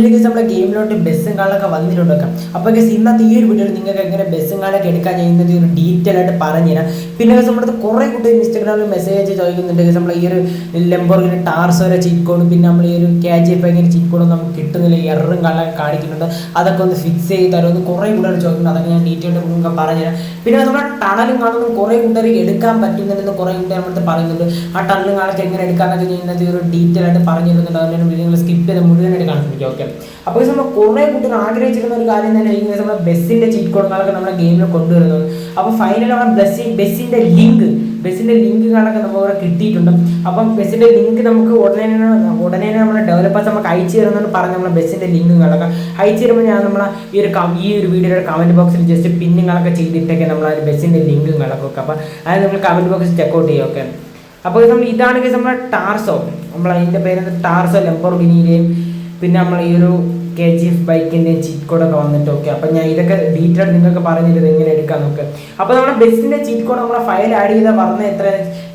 അല്ലെങ്കിൽ നമ്മുടെ ഗെയിമിലോട്ട് ബസ്സും കാളൊക്കെ വന്നിട്ടുണ്ട് അപ്പോൾ guys, ഇന്നത്തെ ഈ ഒരു വീഡിയോയിൽ നിങ്ങൾക്ക് എങ്ങനെ ബസ്സും കാളൊക്കെ എടുക്കാൻ ചെയ്യുന്നത് ഒരു ഡീറ്റെയിൽ ആയിട്ട് പറഞ്ഞു തരാം. പിന്നെ ഗസ് നമ്മുടെ കുറേ കുട്ടികൾ ഇൻസ്റ്റാഗ്രാമിൽ മെസ്സേജ് ചോദിക്കുന്നുണ്ട് ഗസ് നമ്മൾ ഈ ഒരു ലംബോർഗിന് ടാർസോരെ ചീറ്റ് കോഡ് പിന്നെ നമ്മൾ ഈ ഒരു കെ ജി എങ്ങനെ ചീറ്റ് കോഡ് നമുക്ക് കിട്ടുന്നില്ല എററും കാളൊക്കെ കാണിക്കുന്നുണ്ട്. അതൊക്കെ ഒന്ന് ഫിക്സ് ചെയ്ത് തരുമെന്ന് കുറേ കൂട്ടുകാർ ചോദിക്കുന്നുണ്ട്. അതൊക്കെ ഞാൻ ഡീറ്റെയിൽ നിങ്ങൾക്ക് പറഞ്ഞുതരാം പിന്നെ നമ്മുടെ ടണലും കാണുന്നു കുറേ കൂട്ടുകാർ എടുക്കാൻ പറ്റുന്നുണ്ടെന്ന് കുറേ കൂട്ടുകാർ നമ്മുടെ അടുത്ത് പറയുന്നുണ്ട്. ആ ടണലും കാളൊക്കെ എങ്ങനെ എടുക്കാന്നൊക്കെ ചെയ്യുന്നത് ഒരു ഡീറ്റെയിൽ ആയിട്ട് പറഞ്ഞു തരുന്നുണ്ട്. അതുകൊണ്ട് വീഡിയോ സ്കിപ്പ് ചെയ്ത് മുഴുവനായിട്ട് കാണിക്കും. ഓക്കെ അപ്പോൾ ഇത് നമ്മൾ കുറേ കുട്ടികൾ ആഗ്രഹിച്ചിരുന്ന ഒരു കാര്യം തന്നെ ഈ നമ്മുടെ ബസ്സിന്റെ ചീറ്റ് കോഡുകളൊക്കെ നമ്മുടെ ഗെയിമിൽ കൊണ്ടുവരുന്നത് അപ്പോൾ ഫൈനൽ നമ്മുടെ ബസ്സി ബസ്സിന്റെ ലിങ്ക് ബസ്സിന്റെ ലിങ്കുകളൊക്കെ നമുക്ക് അവിടെ കിട്ടിയിട്ടുണ്ട്. അപ്പം ബസ്സിന്റെ ലിങ്ക് നമുക്ക് ഉടനെ ഉടനെ നമ്മുടെ ഡെവലപ്പേഴ്സ് നമുക്ക് അയച്ചു തരുമെന്ന് പറഞ്ഞ് നമ്മുടെ ബസ്സിന്റെ ലിങ്കുകളൊക്കെ അയച്ചു തരുമ്പോൾ ഞാൻ നമ്മളെ ഈ ഒരു ഈ ഒരു വീഡിയോയുടെ കമന്റ് ബോക്സിൽ ജസ്റ്റ് പിന്നുകളൊക്കെ ചെയ്തിട്ടൊക്കെ നമ്മൾ ആ ബസ്സിന്റെ ലിങ്കുകളൊക്കെ അപ്പോൾ അത് നമ്മൾ കമന്റ് ബോക്സിൽ ചെക്കൗട്ട് ചെയ്യുമൊക്കെ അപ്പോൾ നമ്മൾ ഇതാണെങ്കിൽ നമ്മുടെ ടാർസോ. നമ്മൾ അതിന്റെ പേര് ടാർസോ ലംബോർഗിനിയുടെയും പിന്നെ നമ്മൾ ഈ ഒരു കെ ജി എഫ് ബൈക്കിന്റെ ചീറ്റ് കോഡൊക്കെ വന്നിട്ട് ഓക്കെ അപ്പം ഞാൻ ഇതൊക്കെ ഡീറ്റെയിൽ നിങ്ങൾക്ക് പറഞ്ഞിട്ട് എങ്ങനെ എടുക്കാൻ നോക്ക് അപ്പോൾ നമ്മുടെ ബസ്സിന്റെ ചീറ്റ് കോഡ് നമ്മളെ ഫയൽ ആഡ് ചെയ്താൽ പറഞ്ഞ എത്ര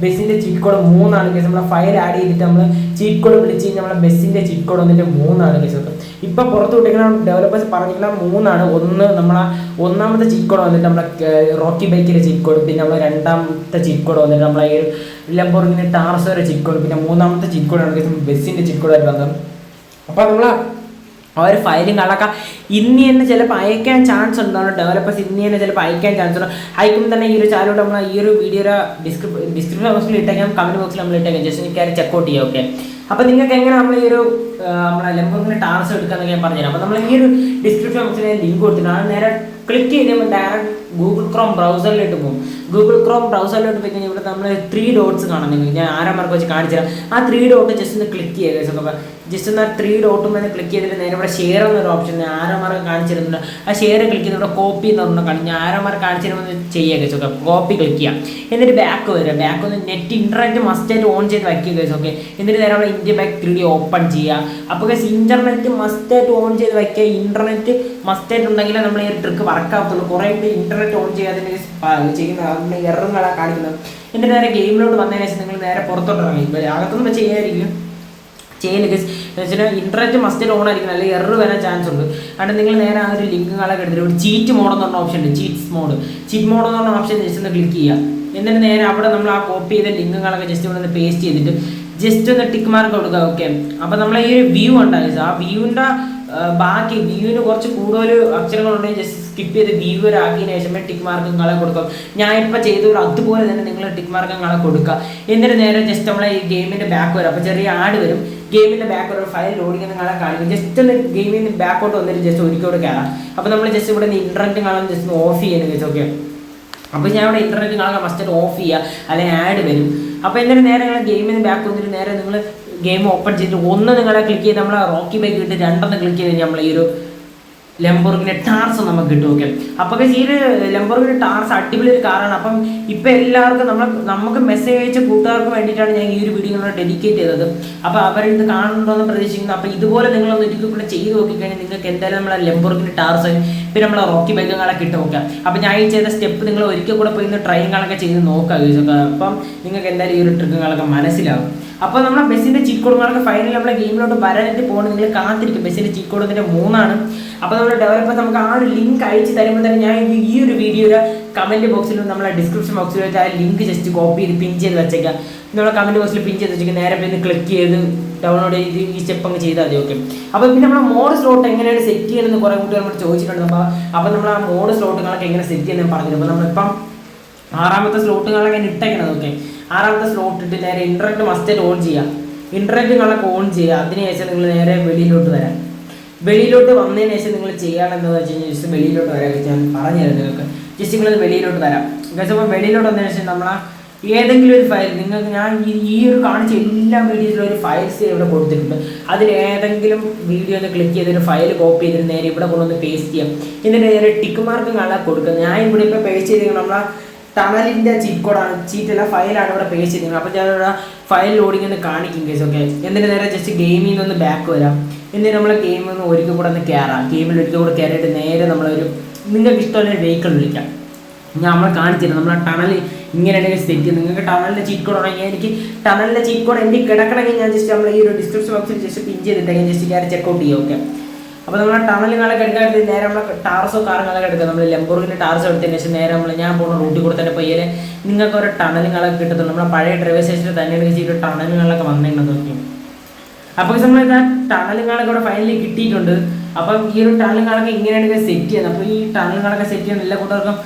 ബസ്സിന്റെ ചീറ്റ് കോഡ് മൂന്നാണ് കേസ് നമ്മളെ ഫയൽ ആഡ് ചെയ്തിട്ട് നമ്മൾ ചീറ്റ് കോഡ് വിളിച്ച് കഴിഞ്ഞാൽ നമ്മളെ ബസ്സിന്റെ ചീറ്റ് കോഡ് വന്നിട്ട് മൂന്നാണ് കേസ് ഇപ്പം പുറത്ത് വിട്ടിരിക്കുന്ന ഡെവലപ്പേഴ്സ് പറഞ്ഞിട്ടുള്ള മൂന്നാണ്. ഒന്ന് നമ്മളെ ഒന്നാമത്തെ ചീറ്റ് കോഡ് വന്നിട്ട് നമ്മളെ റോക്കി ബൈക്കിന്റെ ചീറ്റ് കോഡ് പിന്നെ നമ്മളെ രണ്ടാമത്തെ ചീറ്റ് കോഡ് വന്നിട്ട് നമ്മളെ ഈ ലംബോർഗിന്റെ ടാർസോയുടെ ചീറ്റ് കോഡ് പിന്നെ മൂന്നാമത്തെ ചീറ്റ് കോഡാണ് കേസ് ബസ്സിന്റെ ചീറ്റ് കോഡായിട്ട് വന്നത്. അപ്പോൾ നമ്മൾ അവർ ഒരു ഫയലും കളൊക്കെ ഇന്ന് തന്നെ ചിലപ്പോൾ അയക്കാൻ ചാൻസ് ഉണ്ടാവും ഡെവലപ്പേഴ്സ് ഇന്ന് തന്നെ ചിലപ്പോൾ അയക്കാൻ ചാൻസ് ഉണ്ട്? അയക്കുമ്പോൾ തന്നെ ഈ ഒരു ചാനലോട് നമ്മൾ ഈ ഒരു വീഡിയോയുടെ ഡിസ്ക്രിപ്ഷൻ ഡിസ്ക്രിപ്ഷൻ ബോക്സിൽ ഇട്ടേക്കാം കമന്റ് ബോക്സിൽ നമ്മൾ ഇട്ടേക്കാം. ജസ്റ്റ് കയറി ചെക്കൗട്ട് ചെയ്യാം ഓക്കെ അപ്പോൾ നിങ്ങൾക്ക് എങ്ങനെ നമ്മൾ ഈ ഒരു നമ്മളെ ലെമ്പോങ്ങിന് ടാർസ് എടുക്കാന്നൊക്കെ ഞാൻ പറഞ്ഞുതരാം. അപ്പോൾ നമ്മൾ ഈ ഒരു ഡിസ്ക്രിപ്ഷൻ ബോക്സിൽ ലിങ്ക് കൊടുത്തിട്ടാണ് നേരെ ക്ലിക്ക് ചെയ്യുമ്പോൾ ഡയറക്റ്റ് ഗൂഗിൾ ക്രോം ബ്രൗസറിലിട്ട് പോകും. ഗൂഗിൾ ക്രോം ബ്രൗസറിലോട്ട് പോയി കഴിഞ്ഞാൽ ഇവിടെ നമ്മൾ ത്രീ ഡോട്ട്സ് കാണാം ഞാൻ ഞാൻ ആരാമാർക്ക് വെച്ച് കാണിച്ചു തരാം ആ ത്രീ ഡോട്ട് ജസ്റ്റ് ഒന്ന് ക്ലിക്ക് ചെയ്യുക അപ്പോൾ ജസ്റ്റ് ഒന്ന് ആ ത്രീ ഡോട്ടും തന്നെ ക്ലിക്ക് ചെയ്തിട്ട് നേരെ ഇവിടെ ഷെയർ എന്നൊരു ഓപ്ഷൻ ആരാമാർക്ക് കാണിച്ചു തരുന്നുണ്ട് ആ ഷെയർ ക്ലിക്ക് ചെയ്ത് ഇവിടെ കോപ്പി എന്ന് പറഞ്ഞാൽ കാണിച്ചു ആരാമാർക്ക് കാണിച്ചു തരുമ്പോൾ ചെയ്യുക ഓക്കെ കോപ്പി ക്ലിക്ക് ചെയ്യാം. എന്നിട്ട് ബാക്ക് വരിക. ബാക്ക് ഒന്ന് നെറ്റ് ഇന്റർനെറ്റ് മസ്റ്റായിട്ട് ഓൺ ചെയ്ത് വയ്ക്കുക ഓക്കെ എന്നിട്ട് നേരെ അവിടെ India back three D open ചെയ്യുക. അപ്പോൾ ഇന്റർനെറ്റ് മസ്റ്റായിട്ട് ഓൺ ചെയ്ത് വയ്ക്കുക. ഇന്റർനെറ്റ് മസ്റ്റായിട്ട് ഉണ്ടെങ്കിലേ നമ്മൾ ഈ ട്രിക്ക് വർക്ക് ആവത്തുള്ളൂ. കുറേ ഇന്റർനെറ്റ് ഓൺ ചെയ്യാതെ ചെയ്യുന്ന അതിന്റെ എററുകളാണ് കാണിക്കുന്നത്. എന്റെ നേരെ ഗെയിമിലോട്ട് വന്നതിന് ശേഷം നിങ്ങൾ നേരെ പുറത്തോട്ട് ഇറങ്ങി അകത്തുനിന്ന് വെച്ച് ചെയ്യാതിരിക്കും ചെയ്യലൊക്കെ വെച്ചാൽ ഇന്റർനെറ്റ് മസ്റ്റ് ഓൺ ആയിരിക്കണം. അല്ലെങ്കിൽ എറർ വരാൻ ചാൻസ് ഉണ്ട്. കാരണം നിങ്ങൾ നേരെ ആ ഒരു ലിങ്ക് ലിങ്കുകളൊക്കെ എടുത്തിട്ട് ഒരു ചീറ്റ് മോഡ് എന്ന് പറഞ്ഞ ഓപ്ഷൻ ഉണ്ട്. ചീറ്റ്സ് മോഡ് ചീറ്റ് മോഡ് എന്ന് പറഞ്ഞ ഓപ്ഷൻ ജസ്റ്റ് ഒന്ന് ക്ലിക്ക് ചെയ്യുക. എന്നിട്ട് നേരെ അവിടെ നമ്മൾ ആ കോപ്പി ചെയ്ത ലിങ്കുകളൊക്കെ ജസ്റ്റ് ഇവിടെ പേസ്റ്റ് ചെയ്തിട്ട് ജസ്റ്റ് ഒന്ന് ടിക്ക് മാർക്ക് കൊടുക്കുക. ഓക്കെ അപ്പോൾ നമ്മൾ ഈ ഒരു വ്യൂ ഉണ്ടാകും ആ വ്യൂവിന്റെ ബാക്കി വ്യൂവിന് കുറച്ച് കൂടുതൽ അക്ഷരങ്ങളുണ്ടെങ്കിൽ ജസ്റ്റ് സ്കിപ്പ് ചെയ്ത് വ്യൂ ഒരു ആക്കിയതിനു ശേഷമേ ടിക്ക് മാർക്കങ്ങളെ കൊടുക്കും. ഞാൻ ഇപ്പോൾ ചെയ്തു അതുപോലെ തന്നെ നിങ്ങൾ ടിക്ക് മാർക്കങ്ങളെ കൊടുക്കുക. എന്നിട്ട് നേരെ ജസ്റ്റ് നമ്മളെ ഈ ഗെയിമിന്റെ ബാക്ക് വരും. അപ്പോൾ ചെറിയ ആഡ് വരും. ഗെയിമിന്റെ ബാക്ക് ഒരു ഫയൽ ലോഡിങ് നിങ്ങളെ കാണിക്കും. ജസ്റ്റ് ഒന്ന് ഗെയിമിന് ബാക്കോട്ട് വന്നിട്ട് ജസ്റ്റ് ഒരിക്കലോട് കയറാം അപ്പോൾ നമ്മൾ ജസ്റ്റ് ഇവിടെ നിന്ന് ഇന്റർനെറ്റ് കാണാൻ ജസ്റ്റ് ഓഫ് ചെയ്യാൻ വെച്ചാൽ ഓക്കെ അപ്പോൾ ഞാൻ ഇവിടെ ഇന്റർനെറ്റ് കാണാൻ മസ്റ്റ് ഓഫ് ചെയ്യുക. അല്ലെങ്കിൽ ആഡ് വരും. അപ്പോൾ എന്നിട്ട് നേരെ നിങ്ങൾ ഗെയിമിന് ബാക്ക് വന്നിട്ട് നേരെ നിങ്ങൾ ഗെയിം ഓപ്പൺ ചെയ്തിട്ട് ഒന്ന് നിങ്ങളെ ക്ലിക്ക് ചെയ്ത് നമ്മൾ റോക്കി ബൈക്ക് ഇട്ട് രണ്ടെന്ന് ക്ലിക്ക് ചെയ്ത് നമ്മൾ ഈ ഒരു ലംബോർഗിന്റെ ടാർസ് നമുക്ക് കിട്ടും ഓക്കെ അപ്പോൾ ഈ ഒരു ലംബോർഗിന്റെ ടാർസ് അടിപൊളി ഒരു കാറാണ് അപ്പം ഇപ്പം എല്ലാവർക്കും നമ്മൾ നമുക്ക് മെസ്സേജ് അയച്ച കൂട്ടുകാർക്ക് വേണ്ടിയിട്ടാണ് ഞാൻ ഈ ഒരു വീഡിയോ ഡെഡിക്കേറ്റ് ചെയ്തത്. അപ്പോൾ അവരിത് കാണുന്നുണ്ടോയെന്ന് പ്രതീക്ഷിക്കുന്നു. അപ്പോൾ ഇതുപോലെ നിങ്ങളൊന്ന് ഒരിക്കൽ കൂടെ ചെയ്ത് നോക്കിക്കഴിഞ്ഞാൽ നിങ്ങൾക്ക് എന്തായാലും നമ്മളെ ലംബോർഗിന്റെ ടാർസ് പിന്നെ നമ്മളെ റോക്കി ബൈക്കുകളെ ഇട്ട് നോക്കുക. അപ്പോൾ ഞാൻ ഈ ചെയ്ത സ്റ്റെപ്പ് നിങ്ങൾ ഒരിക്കൽ കൂടെ പോയി ട്രെയിനുകളൊക്കെ ചെയ്ത് നോക്കുക. അപ്പം നിങ്ങൾക്ക് എന്തായാലും ഈ ഒരു ട്രിക്കുകളൊക്കെ മനസ്സിലാവും. അപ്പോൾ നമ്മുടെ ബസ്സിന്റെ ചീറ്റ് കോഡുകളൊക്കെ ഫൈനൽ നമ്മുടെ ഗെയിമിലോട്ട് വരാനായിട്ട് പോകണം നിങ്ങൾ കാത്തിരിക്കും. ബസ്സിന്റെ കോഡ് മൂന്നാണ്. അപ്പോൾ നമ്മുടെ ഡെവലപ്പർ നമുക്ക് ആ ഒരു ലിങ്ക് അയച്ച് തരുമ്പോൾ തന്നെ ഞാൻ ഈ ഒരു വീഡിയോയുടെ കമന്റ് ബോക്സിലും നമ്മളെ ഡിസ്ക്രിപ്ഷൻ വെച്ച് ആ ലിങ്ക് ജസ്റ്റ് കോപ്പി ചെയ്ത് പിൻ ചെയ്ത് വെച്ചേക്കാം. നമ്മളെ കമന്റ് ബോക്സിൽ പിൻ ചെയ്ത് വെച്ചേക്കാം. നേരെ പിന്നെ ക്ലിക്ക് ചെയ്ത് ഡൗൺലോഡ് ചെയ്ത് ഈ സ്റ്റെപ്പ് അങ്ങ് ചെയ്താൽ മതി ഓക്കെ അപ്പോൾ പിന്നെ നമ്മൾ മോഡ് സ്ലോട്ട് എങ്ങനെയാണ് സെറ്റ് ചെയ്യണമെന്ന് കുറേ കുട്ടികൾ നമ്മൾ ചോദിച്ചിട്ടുണ്ട്. അപ്പോൾ നമ്മൾ ആ മോഡ് സ്ലോട്ടുകളൊക്കെ എങ്ങനെ സെറ്റ് ചെയ്യുന്നത് പറഞ്ഞു അപ്പോൾ നമ്മളിപ്പം ആറാമത്തെ സ്ലോട്ടുകളൊക്കെ ഇട്ടേക്കണത് ഓക്കെ ആറാമത്തെ സ്ലോട്ട് ഇട്ട് നേരെ ഇന്റർനെറ്റ് മസ്റ്റ് ഓൺ ചെയ്യാം. നിങ്ങളൊക്കെ ഓൺ ചെയ്യുക അതിനുശേഷം നിങ്ങൾ നേരെ വെളിയിലോട്ട് വരാം. വെളിയിലോട്ട് വന്നതിന് ശേഷം നിങ്ങൾ ചെയ്യാണെന്ന് വെച്ച് കഴിഞ്ഞാൽ വെളിയിലോട്ട് വരാൻ. ഞാൻ പറഞ്ഞു തരാം നിങ്ങൾക്ക്. ജസ്റ്റ് നിങ്ങൾ വെളിയിലോട്ട് തരാം. ഗൈസ് അപ്പോൾ വെളിയിലോട്ട് വന്നതിന് ശേഷം നമ്മൾ ഏതെങ്കിലും ഒരു ഫയൽ നിങ്ങൾക്ക് ഞാൻ ഈ- ഒരു കാണിച്ച എല്ലാ വീഡിയോസിലും ഒരു ഫയൽസ് ഇവിടെ കൊടുത്തിട്ടുണ്ട്. അതിൽ ഏതെങ്കിലും വീഡിയോ ഒന്ന് ക്ലിക്ക് ചെയ്ത് ഫയൽ കോപ്പി ചെയ്തിട്ട് നേരെ ഇവിടെ കൊണ്ടുവന്ന് പേസ്റ്റ് ചെയ്യാം. എന്നിട്ട് നേരെ ടിക്ക് മാർക്ക് കാണാൻ കൊടുക്കുക ഞാൻ ഇവിടെ ഇപ്പോൾ പേസ്റ്റ് ചെയ്ത് നമ്മളെ ടണലിന്റെ ചീറ്റ് കോഡാണ് ചീറ്റ് അല്ല ഫയലാണ് ഇവിടെ പേസ്റ്റ് ചെയ്തത് അപ്പോൾ ഞാൻ ഇവിടെ ഫയൽ ലോഡിംഗ് ഒന്ന് കാണിക്കും കേസ് ഓക്കെ എന്നിട്ട് നേരെ ജസ്റ്റ് ഗെയിമിൽ നിന്ന് ബാക്ക് വരാം. എന്നിട്ട് നമ്മൾ ഗെയിമിൽ നിന്ന് ഒരിക്കൽ കൂടെ ഒന്ന് കയറാം ഗെയിമിൽ ഒരിക്കൽ കൂടെ കയറിയിട്ട് നേരെ നമ്മളൊരു നിങ്ങൾക്ക് ഇഷ്ടമുള്ള വെഹിക്കിൾ വിളിക്കാം. ഞാൻ നമ്മളെ കാണിച്ചിരുന്നു നമ്മളെ ടണൽ ഇങ്ങനെയാണെങ്കിൽ സെറ്റ് ചെയ്ത് നിങ്ങൾക്ക് ടണലിന്റെ ചീറ്റ് കോഡ് എനിക്ക് ടണലിന്റെ ചീറ്റ് കോഡ് എന്റെ കിടക്കണമെങ്കിൽ ഞാൻ ജസ്റ്റ് നമ്മൾ ഈ ഒരു ഡിസ്ക്രിപ്ഷൻ ബോക്സിൽ ജസ്റ്റ് പിൻ ചെയ്തിട്ടുണ്ടെങ്കിൽ ജസ്റ്റ് കയറി ചെക്കൗട്ട് ചെയ്യാം. ഓക്കെ അപ്പോൾ നമ്മൾ ടണലുകളൊക്കെ എടുക്കാൻ നേരെ നമ്മൾ ടാർസോ കാറുകളൊക്കെ എടുക്കുക. നമ്മൾ ലംബോർഗിന്റെ ടാർസോ എടുത്തതിന് ശേഷം നേരെ നമ്മൾ ഞാൻ പോകുന്ന റൂട്ടിൽ കൂടെ തന്നെ പയ്യലെ നിങ്ങൾക്ക് ഓരോ ടണലുകളൊക്കെ കിട്ടത്തുള്ളൂ. നമ്മളെ പഴയ ഡ്രൈവർ സ്റ്റേഷനിൽ തന്നെ ചെയ്തിട്ട് ടണലുകളൊക്കെ വന്നിട്ടുണ്ടെന്ന് നോക്കി അപ്പോൾ നമ്മൾ ഇതാ കാണൊക്കെ ഇവിടെ ഫൈനലി കിട്ടിയിട്ടുണ്ട്. അപ്പം ഈ ഒരു ടണലുകളൊക്കെ ഇങ്ങനെയാണ് സെറ്റ് ചെയ്യുന്നത്? അപ്പോൾ ഈ ടണലുകളൊക്കെ സെറ്റ് ചെയ്യുന്ന എല്ലാ കൂട്ടർക്കും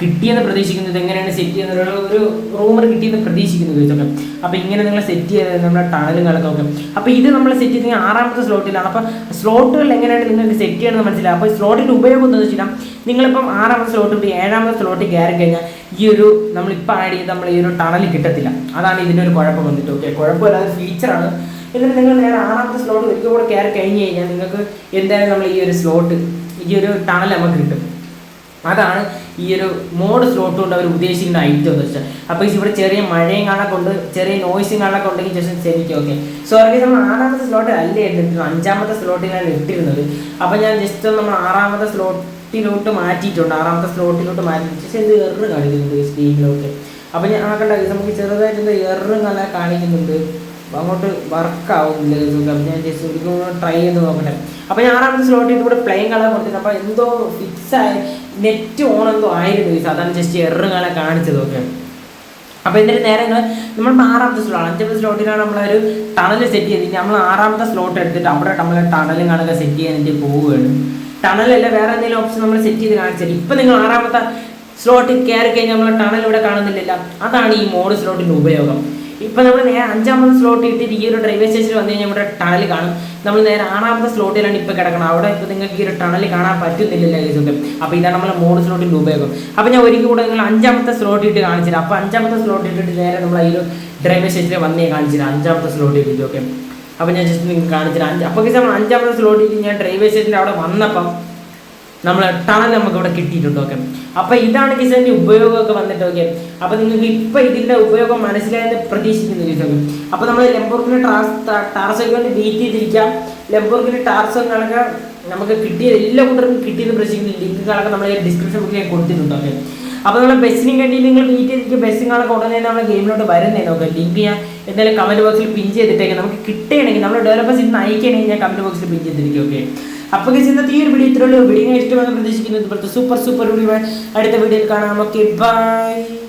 കിട്ടിയെന്ന് പ്രതീക്ഷിക്കുന്നത് എങ്ങനെയാണ് സെറ്റ് ചെയ്യുന്നത്? ഒരു റൂമർ കിട്ടിയെന്ന് പ്രതീക്ഷിക്കുന്നത് ചോദിച്ചൊക്കെ അപ്പോൾ ഇങ്ങനെ നിങ്ങൾ സെറ്റ് ചെയ്ത് നമ്മുടെ ടണലുകളൊക്കെ ഒക്കെ അപ്പോൾ ഇത് നമ്മൾ സെറ്റ് ചെയ്തെങ്കിൽ ആറാമത്തെ സ്ലോട്ടിലാണ് അപ്പോൾ സ്ലോട്ടുകൾ എങ്ങനെയാണ് നിങ്ങൾക്ക് സെറ്റ് ചെയ്യണമെന്ന് മനസ്സിലാവും അപ്പോൾ സ്ലോട്ടിന്റെ ഉപയോഗം എന്ന് വെച്ചാൽ നിങ്ങളിപ്പം ആറാമത്തെ സ്ലോട്ട് ഇപ്പം ഏഴാമത്തെ സ്ലോട്ടിൽ കയറി കഴിഞ്ഞാൽ ഈ ഒരു നമ്മളിപ്പോൾ ആഡ് ചെയ്ത് നമ്മൾ ഈ ഒരു ടണൽ കിട്ടത്തില്ല. അതാണ് ഇതിന്റെ ഒരു കുഴപ്പം വന്നിട്ട് ഓക്കെ കുഴപ്പമില്ല അത് ഫീച്ചറാണ് എന്നിട്ട് നിങ്ങൾ നേരെ ആറാമത്തെ സ്ലോട്ട് ഒരിക്കൽ കൂടെ കയറി കഴിഞ്ഞ് കഴിഞ്ഞാൽ നിങ്ങൾക്ക് എന്തായാലും നമ്മൾ ഈ ഒരു സ്ലോട്ട് ഈ ഒരു ടണൽ നമുക്ക് കിട്ടും. അതാണ് ഈ ഒരു മോഡ് സ്ലോട്ട് കൊണ്ട് അവർ ഉദ്ദേശിക്കുന്ന ഐറ്റം എന്ന് വെച്ചാൽ. അപ്പോൾ ഇവിടെ ചെറിയ മഴയും കാണാൻ ചെറിയ നോയ്സും കാണാൻ ഉണ്ടെങ്കിൽ ജസ്റ്റ് ശരിക്കും ഓക്കെ സോ അല്ലെങ്കിൽ നമ്മൾ ആറാമത്തെ സ്ലോട്ട് അല്ലേ ഇട്ടിരുന്നത് അഞ്ചാമത്തെ സ്ലോട്ടിലാണ് ഇട്ടിരുന്നത്. അപ്പോൾ ഞാൻ ജസ്റ്റ് നമ്മൾ ആറാമത്തെ സ്ലോട്ടിലോട്ട് മാറ്റിയിട്ടുണ്ട്. ആറാമത്തെ സ്ലോട്ടിലോട്ട് മാറ്റി. ജസ്റ്റ് എന്ത് എറ് കാണിക്കുന്നുണ്ട് സ്ക്രീനിലൊക്കെ അപ്പോൾ ഞാൻ ആ കണ്ട നമുക്ക് ചെറുതായിട്ട് എന്താ എറും നല്ല കാണിക്കുന്നുണ്ട്. അപ്പോൾ അങ്ങോട്ട് വർക്കാവുന്നില്ല സുഖം അപ്പം ഞാൻ ജസ്റ്റ് ട്രൈ ചെയ്ത് നോക്കട്ടെ. അപ്പോൾ ഞാൻ ആറാമത്തെ സ്ലോട്ടിൽ ഇവിടെ പ്ലെയിൻ കളർ കൊടുത്തിട്ട് അപ്പോൾ എന്തോ ഫിക്സ് ആയി നെറ്റ് ഓൺ എന്തോ ആയിരുന്നു guys. അതാണ് ജസ്റ്റ് എറർ കാണിച്ചത് ഓക്കെ അപ്പോൾ എന്നിട്ട് നേരെ നമ്മൾ ആറാമത്തെ സ്ലോട്ട് അഞ്ചാമത്തെ സ്ലോട്ടിലാണ് നമ്മളൊരു ടണൽ സെറ്റ് ചെയ്തിട്ട് നമ്മൾ ആറാമത്തെ സ്ലോട്ട് എടുത്തിട്ട് അവിടെ നമ്മൾ ടണലും കണക്കെ സെറ്റ് ചെയ്യാനായിട്ട് പോവുകയാണ്. ടണലല്ല വേറെ എന്തെങ്കിലും ഓപ്ഷൻ നമ്മൾ സെറ്റ് ചെയ്ത് കാണിച്ചത് ഇപ്പം നിങ്ങൾ ആറാമത്തെ സ്ലോട്ടിൽ കയറി കഴിഞ്ഞാൽ നമ്മൾ ടണൽ ഇവിടെ കാണുന്നില്ലല്ലോ. അതാണ് ഈ മോഡ് സ്ലോട്ടിന്റെ ഉപയോഗം. ഇപ്പം നമ്മൾ നേരെ അഞ്ചാമത്തെ സ്ലോട്ട് ഇട്ടിട്ട് ഈ ഒരു റെയിൽവേ സ്റ്റേഷനിൽ വന്നു കഴിഞ്ഞാൽ ഇവിടെ ടണൽ കാണും. നമ്മൾ നേരെ ആറാമത്തെ സ്ലോട്ടിലാണ് ഇപ്പോൾ കിടക്കണം അവിടെ ഇപ്പോൾ നിങ്ങൾക്ക് ഈ ഒരു ടണൽ കാണാൻ പറ്റുന്നില്ലല്ലോ ഇതൊക്കെ അപ്പോൾ ഇതാണ് നമ്മൾ മൂന്ന് സ്ലോട്ടിന്റെ ഉപയോഗം. അപ്പോൾ ഞാൻ ഒരിക്കൽ കൂടെ നിങ്ങൾ അഞ്ചാമത്തെ സ്ലോട്ട് ഇട്ട് കാണിച്ചില്ല അപ്പോൾ അഞ്ചാമത്തെ സ്ലോട്ട് ഇട്ടിട്ട് നേരെ നമ്മൾ ഈ ഒരു റെയിൽവേ സ്റ്റേഷനിൽ വന്നേ കാണിച്ചില്ല അഞ്ചാമത്തെ സ്ലോട്ട് ഇട്ടിട്ട് ഓക്കെ അപ്പോൾ ഞാൻ ജസ്റ്റ് നിങ്ങൾക്ക് കാണിച്ചില്ല അഞ്ച് അപ്പോൾ നമ്മൾ അഞ്ചാമത്തെ സ്ലോട്ട് ഇട്ട് ഞാൻ റെയിൽവേ സ്റ്റേഷന്റെ അവിടെ വന്നപ്പം നമ്മൾ ടണൽ നമുക്ക് ഇവിടെ കിട്ടിയിട്ടുണ്ട് ഓക്കെ അപ്പോൾ ഇതാണ് ടീച്ചറിന്റെ ഉപയോഗമൊക്കെ വന്നിട്ട് ഓക്കെ അപ്പോൾ നിങ്ങൾക്ക് ഇപ്പോൾ ഇതിന്റെ ഉപയോഗം മനസ്സിലായെന്ന് പ്രതീക്ഷിക്കുന്നു ടീച്ചർ അപ്പോൾ നമ്മൾ ലെംബോർഗിന് ടാർസ് ടാർസൊക്കെ വേണ്ടി വെയിറ്റ് ചെയ്തിരിക്കാം. ലെംബോർഗിന് ടാർസ് കണക്ക് നമുക്ക് കിട്ടിയ എല്ലാ കൂട്ടർക്കും കിട്ടിയെന്ന് പ്രതീക്ഷിക്കുന്നു. ലിങ്കുകളൊക്കെ നമ്മൾ ഡിസ്ക്രിപ്ഷൻ ബുക്കിൽ കൊടുത്തിട്ടുണ്ട് ഓക്കെ അപ്പോൾ നമ്മൾ ബസ്സിനും കണ്ടി നിങ്ങൾ വെയിറ്റ് ചെയ്തിരിക്കുക ബസ്സുകളൊക്കെ ഉടനെ നമ്മൾ ഗെയിമിലോട്ട് വരുന്നേ നോക്കാം ലിങ്ക് ഞാൻ എന്തായാലും കമന്റ് ബോക്സിൽ പിൻ ചെയ്തിട്ടേക്ക്. നമുക്ക് കിട്ടുകയാണെങ്കിൽ നമ്മൾ ഡെവലപ്പേഴ്സ് ഇന്ന് അയക്കുകയാണെങ്കിൽ ഞാൻ കമന്റ് ബോക്സിൽ പിൻ ചെയ്തിരിക്കും ഓക്കെ അപ്പോൾ ഇന്നത്തെ ഈ ഒരു വീഡിയോ ഇത്രയുള്ളൂ വീഡിയോ ഇഷ്ടമെന്ന് പ്രതീക്ഷിക്കുന്നു. ഇപ്പോഴത്തെ സൂപ്പർ സൂപ്പർ വീഡിയോ അടുത്ത വീഡിയോയിൽ കാണാം. Okay bye